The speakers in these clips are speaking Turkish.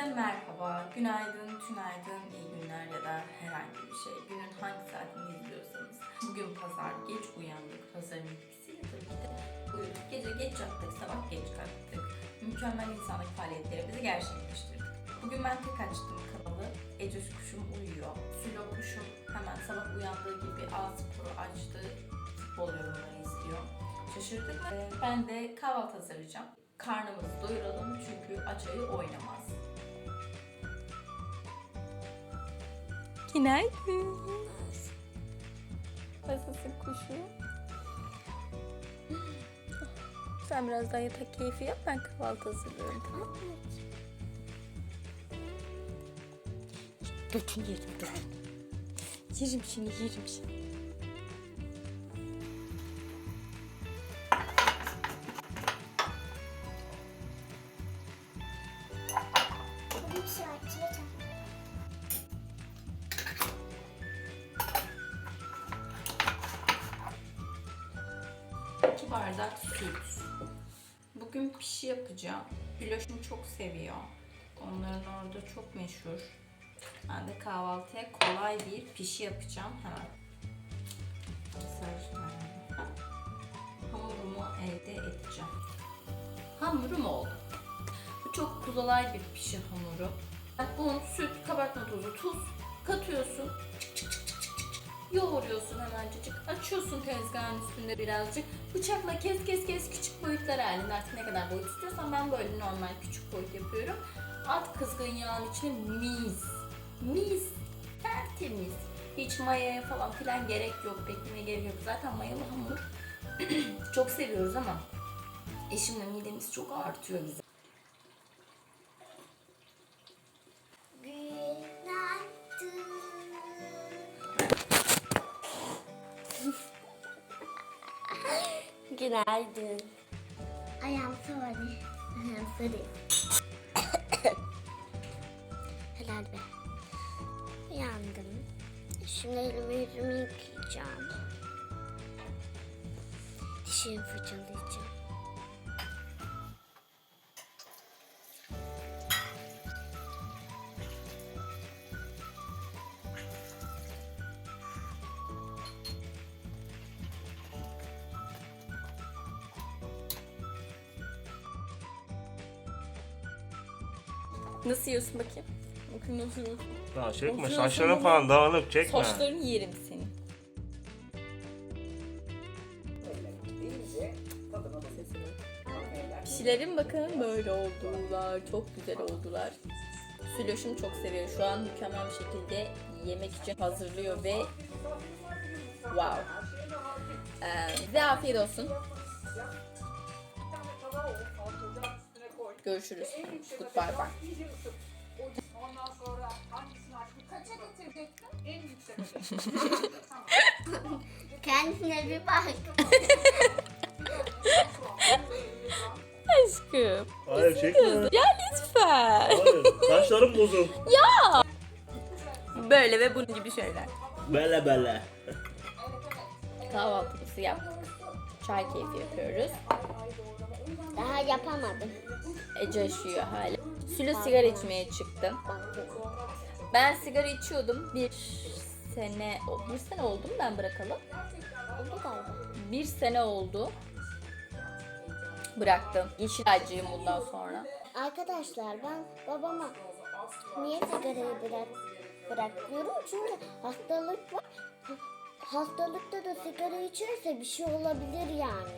Herkese merhaba, günaydın, tünaydın, iyi günler ya da herhangi bir şey. Günün hangi saatini izliyorsanız. Bugün pazar, geç uyandık. Pazarın etkisiyle tabii ki de uyuduk. Gece geç yattık, sabah geç kalktık. Mükemmel insanlık faaliyetlerimizi gerçekleştirdik. Bugün ben tek açtım kanalı. Ecüs kuşum uyuyor. Sülo kuşum hemen sabah uyandığı gibi A sporu açtı. Futbol yorumları izliyor. Şaşırdık. Ee, Ben de kahvaltı hazırlayacağım. Karnımızı doyuralım çünkü aç ayı oynamaz. Günaydın. Nasılsın kuşum? Sen biraz daha yatak keyfi yap ben kahvaltı hazırlıyorum tamam mı? Götün yerim. Yerim şimdi yerim şimdi. 2 bardak süt. Bugün pişi yapacağım. Güloş'um çok seviyor. Onların orada çok meşhur. Ben de kahvaltıya kolay bir pişi yapacağım hemen. Hamurumu elde edeceğim. Hamurum oldu. Bu çok kolay bir pişi hamuru. Un, süt, kabartma tozu, tuz katıyorsun. Yoğuruyorsun hemencecik. Açıyorsun tezgahın üstünde birazcık. Bıçakla kes kes kes küçük boyutlar halinde artık ne kadar boyut istiyorsan ben böyle normal küçük boyut yapıyorum. At kızgın yağın içine mis. Mis. Tertemiz. Hiç mayaya falan filan gerek yok. Beklemeye gerek yok. Zaten mayalı hamur çok seviyoruz ama eşimle midemiz çok artıyor bize. Günaydın. Günaydın. Ayağım sarı. Ayağım sarı. Helal be. Uyandım. Şimdi elimi yüzümü yıkayacağım. Dişimi fırçalayacağım. Nasıl yiyorsun bakayım? Bakayım nasıl yiyorsun? Daha çekme Of, saçların yok, falan dağınık çekme. Saçlarını yerim senin. Pişilerin bakın böyle oldular. Çok güzel oldular. Süloşum çok seviyor. Şu an mükemmel bir şekilde yemek için hazırlıyor ve wow. Ee, size afiyet olsun. Görüşürüz. Goodbye bye. Ondan sonra hangisini açtık? Kaça getirecektin? En yüksek. Kendine bir bak. Aşkım. Hayır çekme. Ya lütfen. Hayır saçlarım bozuk. Böyle ve bunun gibi şeyler. Bele bele. Kahvaltımızı yaptık. Çay keyfi yapıyoruz. Daha yapamadım. Ece yaşıyor hala. Sülo sigara içmeye çıktım. Ben sigara içiyordum. Bir sene, bir sene oldu mu ben bırakalı? Oldu galiba. Bir sene oldu. Bıraktım. Yeşilaycıyım bundan sonra. Arkadaşlar ben babama niye sigarayı bırak bırakıyorum? Çünkü hastalık var. Ha- Hastalıkta da sigara içerse bir şey olabilir yani.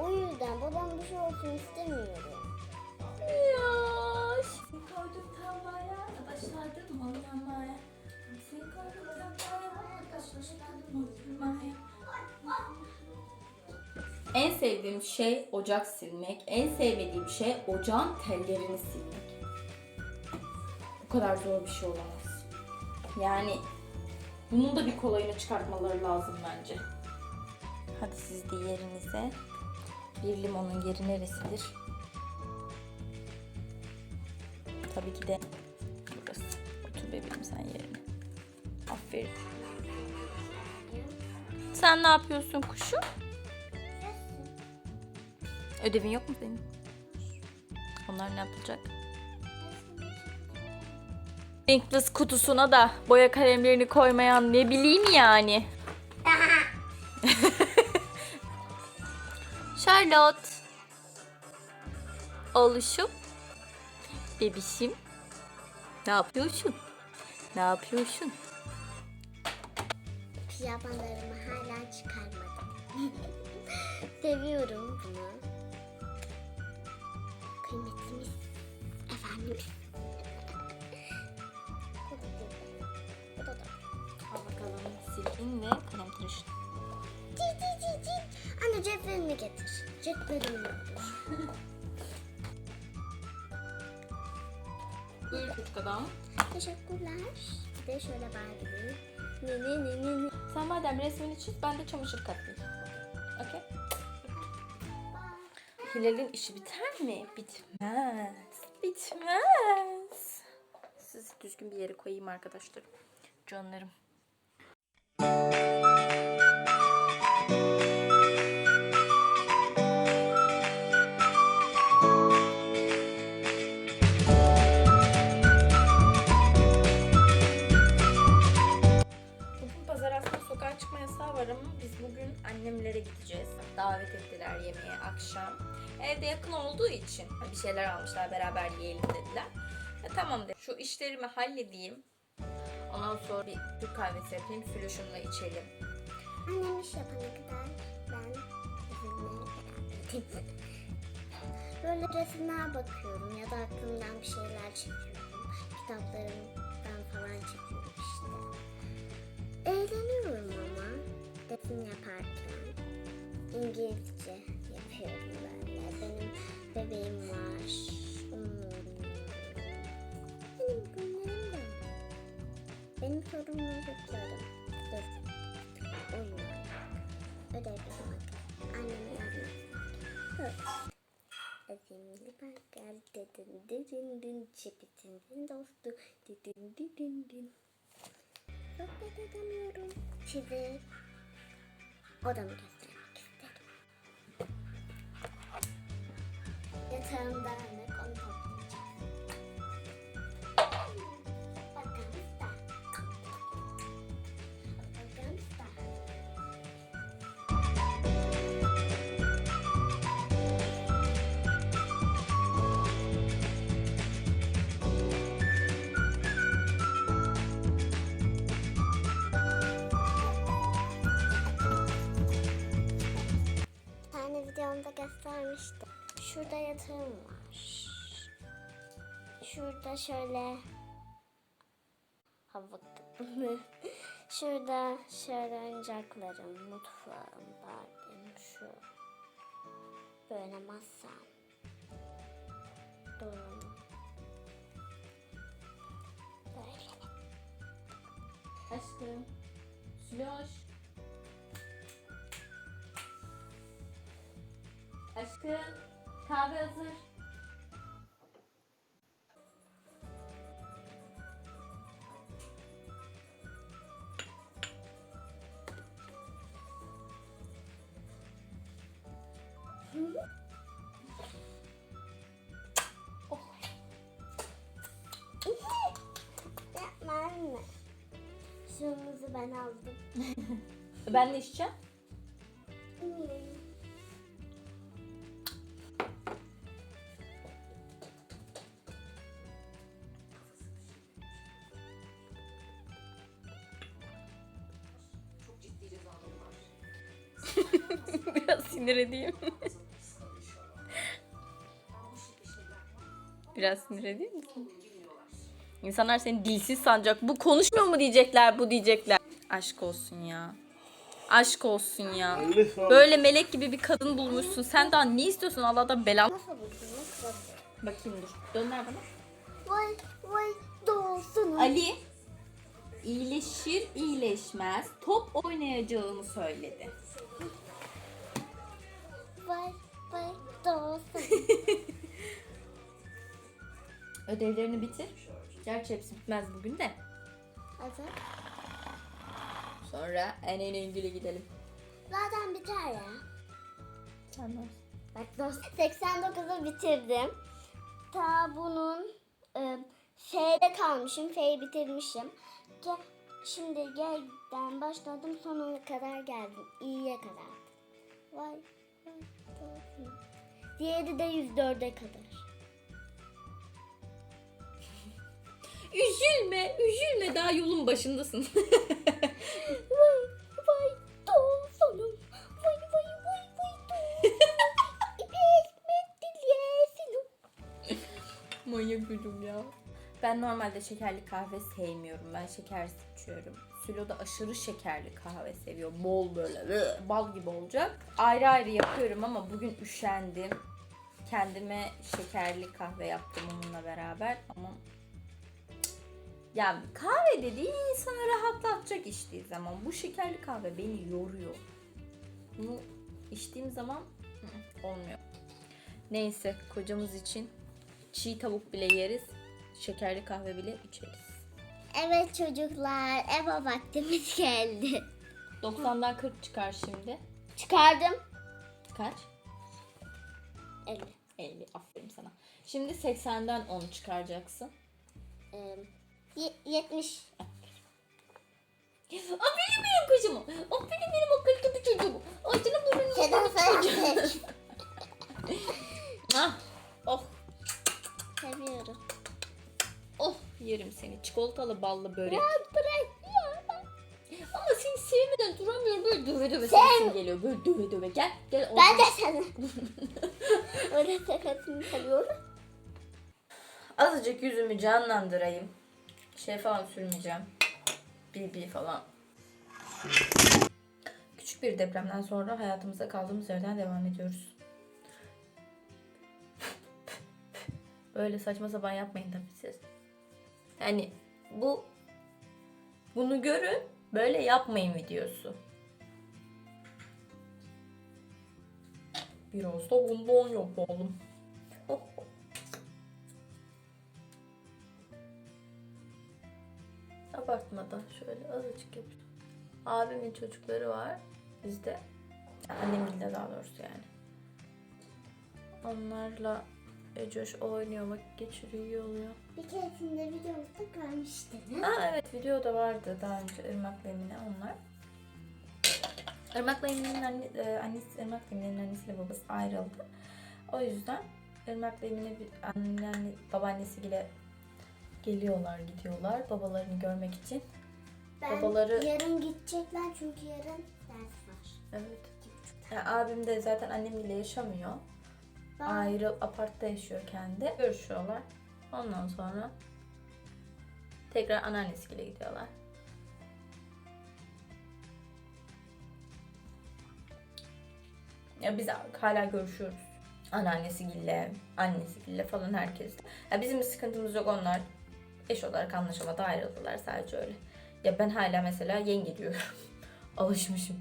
O yüzden babam bir şey olsun istemiyorum. Yaş. Koyduk tavaya, başladım oynamaya. Seni koyduk tavaya, başladım oynamaya. En sevdiğim şey ocak silmek. En sevmediğim şey ocağın tellerini silmek. Bu kadar zor bir şey olamaz. Yani bunun da bir kolayını çıkartmaları lazım bence. Hadi siz de yerinize. Bir limonun yeri neresidir? Tabii ki de burası. Otur bebeğim sen yerine. Aferin. Sen ne yapıyorsun kuşum? Ödevin yok mu senin? Onlar ne yapacak? Inkless kutusuna da boya kalemlerini koymayan ne bileyim yani. Charlotte. Oluşum. Bebişim. Ne yapıyorsun? Ne yapıyorsun? Pijamalarımı hala çıkarmadım. Seviyorum bunu. Kıymetlimiz. Efendimiz. Bu da da. Al bakalım silgin ve kalem tıraşı. Cik cik cik cik. Anne cetvelini getir. Getir. Buyur Kutkadan. Teşekkürler. Bir de şöyle. Ne ne ne ne ne. Sen madem resmini çiz ben de çamaşır katlayayım. Okey. Hilal'in işi biter mi? Bitmez. Bitmez. Sizi düzgün bir yere koyayım arkadaşlar. Canlarım. Evde yakın olduğu için bir şeyler almışlar beraber yiyelim dediler. E, tamam dedim. Şu işlerimi halledeyim. Ondan sonra bir Türk kahvesi yapayım. Sülüşümle içelim. Annem iş yapana kadar ben edeyim. Böyle resimler bakıyorum ya da aklımdan bir şeyler çekiyorum. Kitaplarımdan falan çekiyorum işte. Eğleniyorum ama resim yaparken. İngilizce yapıyorum böyle. Bebeğim var. Benim de var. Benim sorumluluklarım. Dur. Oyun oynamak. Ödev yapmak. Anneme yardım etmek. Azimli bakar dedin dedin din çepitin dostu dedin dedin din. Sohbet edemiyorum. Size odamı göstermek yatağımdan. Şurada yatağım var. Şurada şöyle kapanı. Şurada şöyle oyuncaklarım, mutfağım, Barbie'm şu. Böyle masam. Dolabım. Böyle. Aşkım. Süloş. Aşkım. Kahve hazır. Yapma anne. Şumuzu ben aldım. Ben ne içeceğim? Biraz sinir edeyim. Biraz sinir edeyim misin? İnsanlar seni dilsiz sanacak. Bu konuşmuyor mu diyecekler, bu diyecekler. Aşk olsun ya. Aşk olsun ya. Böyle melek gibi bir kadın bulmuşsun. Sen daha ne istiyorsun Allah'tan belan? Nasıl? Bakayım dur. Dönler bana. Vay vay doğsun. Ali iyileşir iyileşmez top oynayacağını söyledi. Ödevlerini bitir. Gerçi hepsi bitmez bugün de. Hazır. Sonra en en İngil'e gidelim. Zaten biter ya. Tamam. Bak dost 89'u bitirdim. Ta bunun e, F'de kalmışım. F'yi bitirmişim. Gel, şimdi gelden başladım sonuna kadar geldim. İyiye kadar. Vay. Diğeri de 104'e kadar. Üzülme, üzülme daha yolun başındasın. Vay vay dolsunum. Vay vay vay vay. İpek dileyesin. Manyak çocuğum ya. Ben normalde şekerli kahve sevmiyorum. Ben şekersiz içiyorum. Sülo da aşırı şekerli kahve seviyor. Bol böyle bal gibi olacak. Ayrı ayrı yapıyorum ama bugün üşendim. Kendime şekerli kahve yaptım onunla beraber ama. Ya kahve dediğin insanı rahatlatacak içtiği zaman. Bu şekerli kahve beni yoruyor. Bunu içtiğim zaman olmuyor. Neyse kocamız için çiğ tavuk bile yeriz. Şekerli kahve bile içeriz. Evet çocuklar eve vaktimiz geldi. 90'dan 40 çıkar şimdi. Çıkardım. Kaç? 50. 50. Aferin sana. Şimdi 80'den 10 çıkaracaksın. Ee, ye- 70. Aferin benim kızım. Aferin benim akıllı bir çocuğum. Ağzını burnunu Neden sen Ah. Oh. Seviyorum. Oh yerim seni. Çikolatalı ballı börek. Ya bırak ya. Ama seni sevmeden duramıyorum. Böyle döve döve Sev. sevesim geliyor. Böyle döve döve. Gel. Gel. Ben de seni. Öyle sakatını seviyorum. Azıcık yüzümü canlandırayım. Şey falan sürmeyeceğim. BB falan. Küçük bir depremden sonra hayatımıza kaldığımız yerden devam ediyoruz. Böyle saçma sapan yapmayın tabii siz. Yani bu bunu görün böyle yapmayın videosu. Biraz da bundan yapalım. Şöyle azıcık yap. Abimin çocukları var bizde. Annemin de daha doğrusu yani. Onlarla Ecoş oynuyor, vakit geçiriyor, iyi oluyor. Bir keresinde videomuzda görmüştün. Aa evet video da vardı daha önce Irmak'la Emine onlar. Irmak'la Emine'nin anne, e, annesi, Irmak'la Emine'nin annesiyle babası ayrıldı. O yüzden Irmak'la Emine bir anne, anne, babaannesiyle geliyorlar, gidiyorlar babalarını görmek için. Ben Babaları- yarın gidecekler çünkü yarın ders var. Evet. Yani abim de zaten annemle yaşamıyor. Ben- Ayrı apartta yaşıyor kendi. Görüşüyorlar. Ondan sonra tekrar anneannesiyle gidiyorlar. Ya biz hala görüşüyoruz. Anneannesiyle, annesiyle falan herkes. Ya bizim bir sıkıntımız yok onlar. Eş olarak anlaşamadı ayrıldılar sadece öyle. Ya ben hala mesela yenge diyorum. Alışmışım.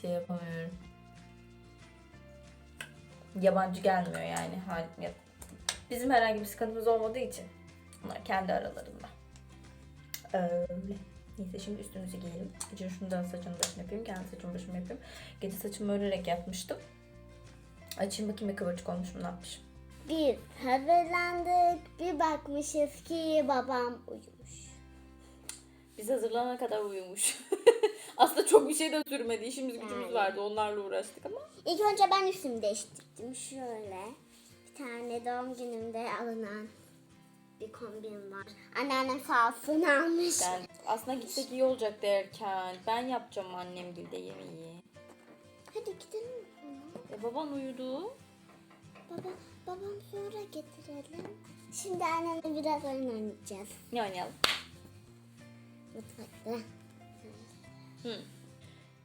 Şey yapamıyorum. Yabancı gelmiyor yani. Hal- Bizim herhangi bir sıkıntımız olmadığı için. Onlar kendi aralarında. Öyle. Neyse şimdi üstümüzü giyelim. Gece şundan saçımı başımı yapayım. Kendi saçımı başımı yapayım. Gece saçımı örerek yapmıştım. Açayım bakayım ne kıvırcık olmuş mu ne yapmışım. Biz hazırlandık. Bir bakmışız ki babam uyumuş. Biz hazırlanana kadar uyumuş. Aslında çok bir şey de sürmedi. İşimiz gücümüz Yani. vardı. Onlarla uğraştık ama. İlk önce ben üstümü değiştirdim. Şöyle. Bir tane doğum günümde alınan bir kombin var. Anneannem sağ olsun almış. Ben aslında gitsek iyi olacak derken ben yapacağım annem gilde yemeği. Hadi gidelim? E baban uyudu. Baba, babam sonra getirelim. Şimdi annemle biraz oyun oynayacağız. Ne oynayalım? Mutfakta.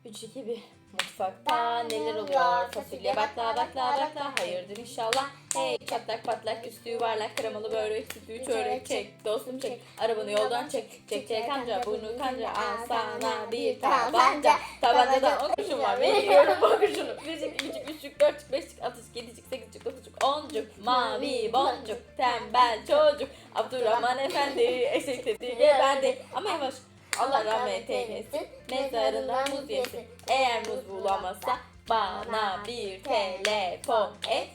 3 2 1 Mutfakta neler oluyor? Fasulye bakla bakla bakla hayırdır inşallah. Hey çatlak patlak üstü yuvarlak kremalı börek sütü çörek çek. dostum çek. Arabanı yoldan çek çek. Çek amca bunu kanca al sana bir tabanca tabancadan on kurşun var. veriyorum on kurşunu bircik ikicik üçcük dörtcük beşcik altışık yedicik sekizcik dokuzcuk oncuk mavi boncuk tembel çocuk. Abdurrahman Efendi eşek dediği bendi ama yavaş Allah rahmet eylesin mezarından muz yesin eğer muz bulamazsa bana bir telefon et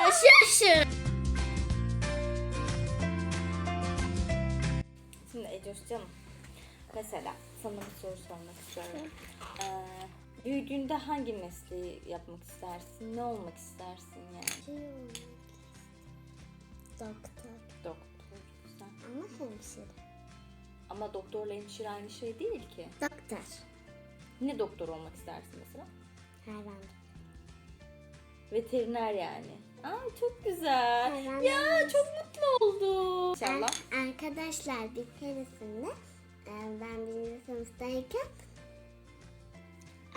Yaşasın. Ece canım. Mesela sana bir soru sormak istiyorum. Ee, büyüdüğünde hangi mesleği yapmak istersin? Ne olmak istersin yani? Şey olmak Doktor. Doktor. Güzel. Ama hemşire. Ama doktorla hemşire aynı şey değil ki. Doktor. Ne doktor olmak istersin mesela? Hayvan. Veteriner yani. Aa çok güzel. Hayvan. Ya çok mutlu oldum. İnşallah. Ar- arkadaşlar bir keresinde e, ben birinci sınıftayken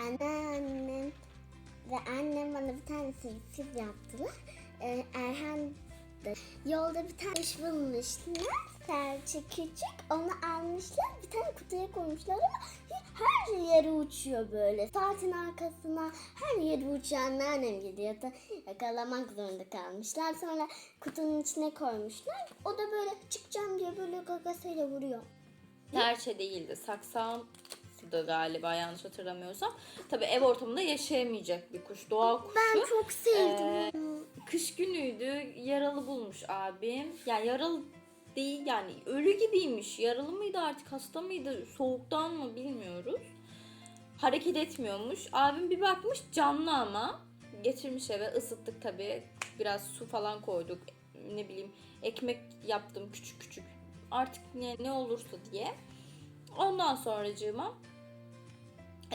anneannem ve annem bana bir tane sürpriz yaptılar. E, Erhan da yolda bir tane iş bulmuşlar. Serçe küçük. Onu almışlar. Bir tane kutuya koymuşlar ama her yere uçuyor böyle. Saatin arkasına her yere uçuyor. Anneannem gidiyor da yakalamak zorunda kalmışlar. Sonra kutunun içine koymuşlar. O da böyle çıkacağım diye böyle gagasıyla vuruyor. Serçe değildi. Saksamdı galiba yanlış hatırlamıyorsam. Tabii ev ortamında yaşayamayacak bir kuş. Doğa kuşu. Ben çok sevdim Ee. Kış günüydü. Yaralı bulmuş abim. Yani yaralı değil yani ölü gibiymiş. Yaralı mıydı artık hasta mıydı soğuktan mı bilmiyoruz. Hareket etmiyormuş. Abim bir bakmış canlı ama. Getirmiş eve ısıttık tabii. Biraz su falan koyduk. Ne bileyim ekmek yaptım küçük küçük. Artık ne, ne olursa diye. Ondan sonracığıma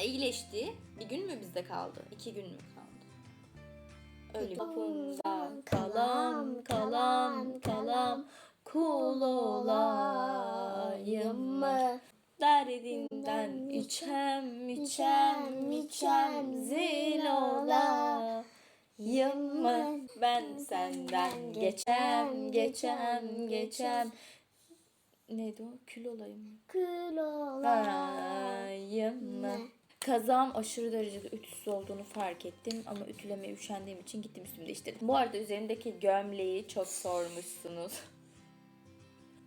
iyileşti. Bir gün mü bizde kaldı? İki gün mü kaldı? Öyle kapında kalam kalam kalam kul olayım mı? Derdinden içem içem içem zil olayım mı? Ben senden geçem geçem geçem Neydi o? Kül olayım mı? Kül. Olayım mı? Kazağım aşırı derecede ütüsüz olduğunu fark ettim ama ütülemeye üşendiğim için gittim üstümde işledim. Bu arada üzerindeki gömleği çok sormuşsunuz.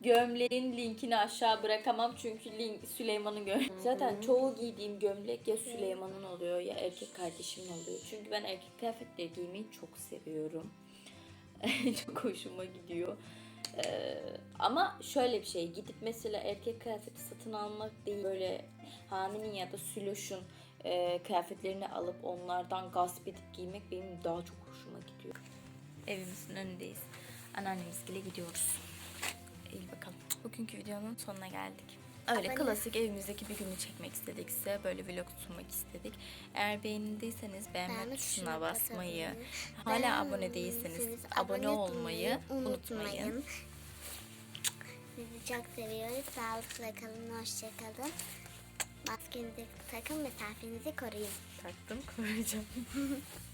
Gömleğin linkini aşağı bırakamam çünkü link Süleyman'ın gömleği. Zaten çoğu giydiğim gömlek ya Süleyman'ın oluyor ya erkek kardeşimin oluyor. Çünkü ben erkek kıyafetleri giymeyi çok seviyorum. çok hoşuma gidiyor. Ee, ama şöyle bir şey gidip mesela erkek kıyafeti satın almak değil böyle Hami'nin ya da Süloş'un e, kıyafetlerini alıp onlardan gasp edip giymek benim daha çok hoşuma gidiyor. Evimizin önündeyiz. Anneannemizle gidiyoruz. İyi bakalım. Bugünkü videonun sonuna geldik. Öyle klasik evimizdeki bir günü çekmek istedik size. Böyle vlog sunmak istedik. Eğer beğendiyseniz beğenme Beğenme tuşuna tuşuna basmayı, basabilir. hala abone değilseniz abone olmayı unutmayın. Sizi çok seviyoruz. Sağlıkla kalın, hoşça kalın. Maskenizi takın, mesafenizi koruyun. Taktım koruyacağım.